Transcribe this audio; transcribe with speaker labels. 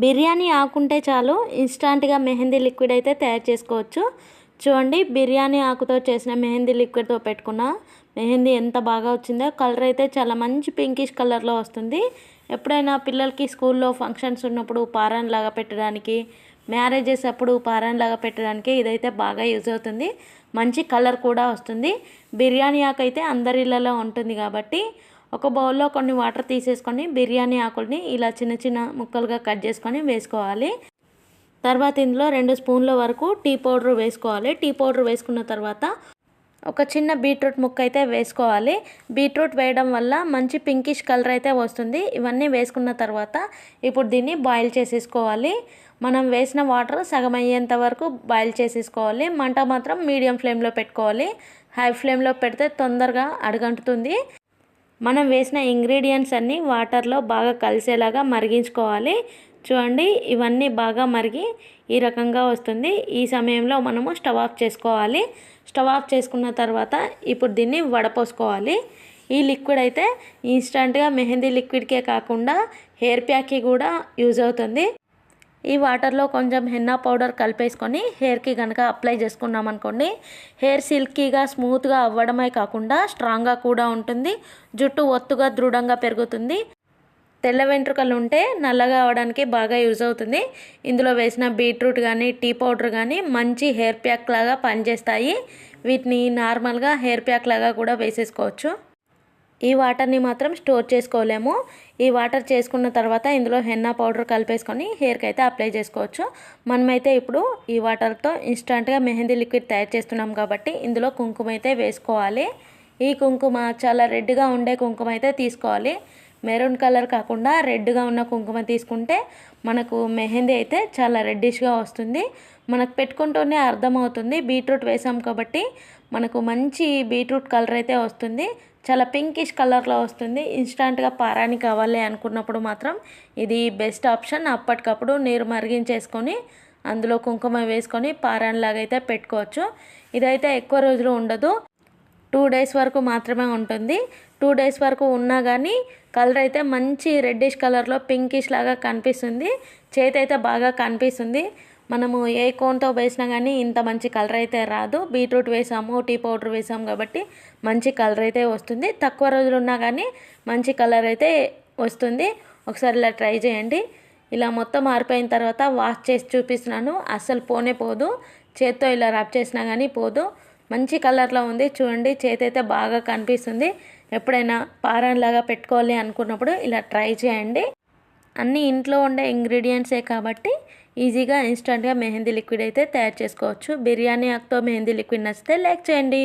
Speaker 1: బిర్యానీ ఆకుంటే చాలు ఇన్స్టాంట్గా మెహందీ లిక్విడ్ అయితే తయారు చేసుకోవచ్చు. చూడండి బిర్యానీ ఆకుతో చేసిన మెహందీ లిక్విడ్తో పెట్టుకున్న మెహందీ ఎంత బాగా వచ్చిందో. కలర్ అయితే చాలా మంచి పింకిష్ కలర్లో వస్తుంది. ఎప్పుడైనా పిల్లలకి స్కూల్లో ఫంక్షన్స్ ఉన్నప్పుడు పారాన్ లాగా పెట్టడానికి మ్యారేజెస్ అప్పుడు పారాన్ లాగా పెట్టడానికి ఇదైతే బాగా యూజ్ అవుతుంది. మంచి కలర్ కూడా వస్తుంది. బిర్యానీ ఆకు అయితే అందరిళ్ళలో ఉంటుంది కాబట్టి ఒక బౌల్లో కొన్ని వాటర్ తీసేసుకొని బిర్యానీ ఆకుల్ని ఇలా చిన్న చిన్న ముక్కలుగా కట్ చేసుకొని వేసుకోవాలి. తర్వాత ఇందులో రెండు స్పూన్ల వరకు టీ పౌడర్ వేసుకోవాలి. టీ పౌడర్ వేసుకున్న తర్వాత ఒక చిన్న బీట్రూట్ ముక్క అయితే వేసుకోవాలి. బీట్రూట్ వేయడం వల్ల మంచి పింకిష్ కలర్ అయితే వస్తుంది. ఇవన్నీ వేసుకున్న తర్వాత ఇప్పుడు దీన్ని బాయిల్ చేసేసుకోవాలి. మనం వేసిన వాటర్ సగం అయ్యేంత వరకు బాయిల్ చేసేసుకోవాలి. మంట మాత్రం మీడియం ఫ్లేమ్లో పెట్టుకోవాలి. హై ఫ్లేమ్లో పెడితే తొందరగా అడగంటుతుంది. మనం వేసిన ఇంగ్రీడియంట్స్ అన్నీ వాటర్లో బాగా కలిసేలాగా మరిగించుకోవాలి. చూడండి ఇవన్నీ బాగా మరిగి ఈ రకంగా వస్తుంది. ఈ సమయంలో మనము స్టవ్ ఆఫ్ చేసుకోవాలి. స్టవ్ ఆఫ్ చేసుకున్న తర్వాత ఇప్పుడు దీన్ని వడపోసుకోవాలి. ఈ లిక్విడ్ అయితే ఇన్స్టంట్గా మెహందీ లిక్విడ్కే కాకుండా హెయిర్ ప్యాక్కి కూడా యూజ్ అవుతుంది. ఈ వాటర్లో కొంచెం హెన్నా పౌడర్ కలిపేసుకొని హెయిర్కి కనుక అప్లై చేసుకున్నాం అనుకోండి హెయిర్ సిల్కీగా స్మూత్గా అవ్వడమే కాకుండా స్ట్రాంగ్గా కూడా ఉంటుంది జుట్టు ఒత్తుగా దృఢంగా పెరుగుతుంది. తెల్ల వెంట్రుకలు ఉంటే నల్లగా అవడానికి బాగా యూజ్ అవుతుంది. ఇందులో వేసిన బీట్రూట్ కానీ టీ పౌడర్ కానీ మంచి హెయిర్ ప్యాక్ లాగా పనిచేస్తాయి. వీటిని నార్మల్గా హెయిర్ ప్యాక్ లాగా కూడా వేసేసుకోవచ్చు. ఈ వాటర్ని మాత్రం స్టోర్ చేసుకోలేము. ఈ వాటర్ చేసుకున్న తర్వాత ఇందులో హెన్నా పౌడర్ కలిపేసుకొని హెయిర్కి అయితే అప్లై చేసుకోవచ్చు. మనమైతే ఇప్పుడు ఈ వాటర్తో ఇన్స్టంట్గా మెహందీ లిక్విడ్ తయారు చేస్తున్నాం కాబట్టి ఇందులో కుంకుమ అయితే వేసుకోవాలి. ఈ కుంకుమ చాలా రెడ్గా ఉండే కుంకుమ అయితే తీసుకోవాలి. మెరూన్ కలర్ కాకుండా రెడ్గా ఉన్న కుంకుమ తీసుకుంటే మనకు మెహందీ అయితే చాలా రెడ్డిష్గా వస్తుంది. మనకు పెట్టుకుంటూనే అర్థమవుతుంది. బీట్రూట్ వేసాం కాబట్టి మనకు మంచి బీట్రూట్ కలర్ అయితే వస్తుంది. చాలా పింకిష్ కలర్లో వస్తుంది. ఇన్స్టాంట్గా పారాని కావాలి అనుకున్నప్పుడు మాత్రం ఇది బెస్ట్ ఆప్షన్. అప్పటికప్పుడు నీరు మరిగించేసుకొని అందులో కుంకుమ వేసుకొని పారాన్లాగా అయితే పెట్టుకోవచ్చు. ఇదైతే ఎక్కువ రోజులు ఉండదు. టూ డేస్ వరకు మాత్రమే ఉంటుంది. టూ డేస్ వరకు ఉన్నా కానీ కలర్ అయితే మంచి రెడ్డిష్ కలర్లో పింకిష్ లాగా కనిపిస్తుంది. చేతి అయితే బాగా కనిపిస్తుంది. మనము ఏ కోన్తో వేసినా కానీ ఇంత మంచి కలర్ అయితే రాదు. బీట్రూట్ వేసాము టీ పౌడర్ వేసాము కాబట్టి మంచి కలర్ అయితే వస్తుంది. తక్కువ రోజులు ఉన్నా కానీ మంచి కలర్ అయితే వస్తుంది. ఒకసారి ఇలా ట్రై చేయండి. ఇలా మొత్తం ఆరిపోయిన తర్వాత వాష్ చేసి చూపిస్తున్నాను. అస్సలు పోనే పోదు. చేత్తో ఇలా రబ్ చేసినా కానీ పోదు. మంచి కలర్లో ఉంది. చూడండి చేతి అయితే బాగా కనిపిస్తుంది. ఎప్పుడైనా పారాన్లాగా పెట్టుకోవాలి అనుకున్నప్పుడు ఇలా ట్రై చేయండి. అన్నీ ఇంట్లో ఉండే ఇంగ్రీడియంట్సే కాబట్టి ఈజీగా ఇన్స్టంట్గా మెహందీ లిక్విడ్ అయితే తయారు చేసుకోవచ్చు. బిర్యానీ ఆకుతో మెహందీ లిక్విడ్ నచ్చితే లైక్ చేయండి.